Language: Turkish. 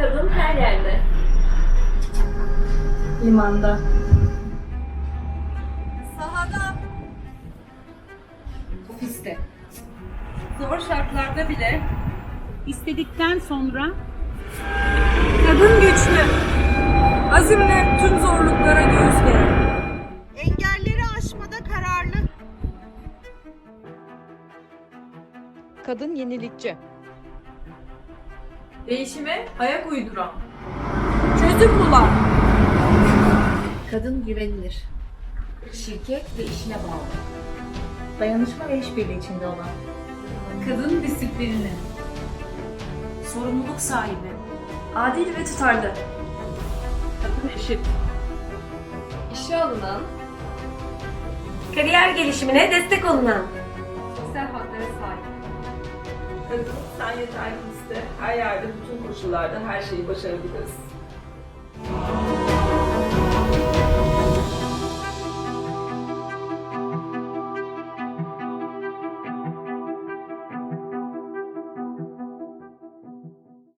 Kadın her yerde. Limanda. Sahada. Ofiste. Zor şartlarda bile istedikten sonra kadın güçlü. Azimle tüm zorluklara göğüs gerer. Engelleri aşmada kararlı. Kadın yenilikçi. Değişime ayak uyduran. Çözüm bulan. Kadın güvenilir. Şirket ve işine bağlı. Dayanışma ve işbirliği içinde olan. Kadın disiplinli. Sorumluluk sahibi. Adil ve tutarlı. Kadın eşit. İşe alınan, Kariyer gelişimine destek olunan. Kadın sen yeter ki iste. Her yerde, bütün koşullarda her şeyi başarabiliriz.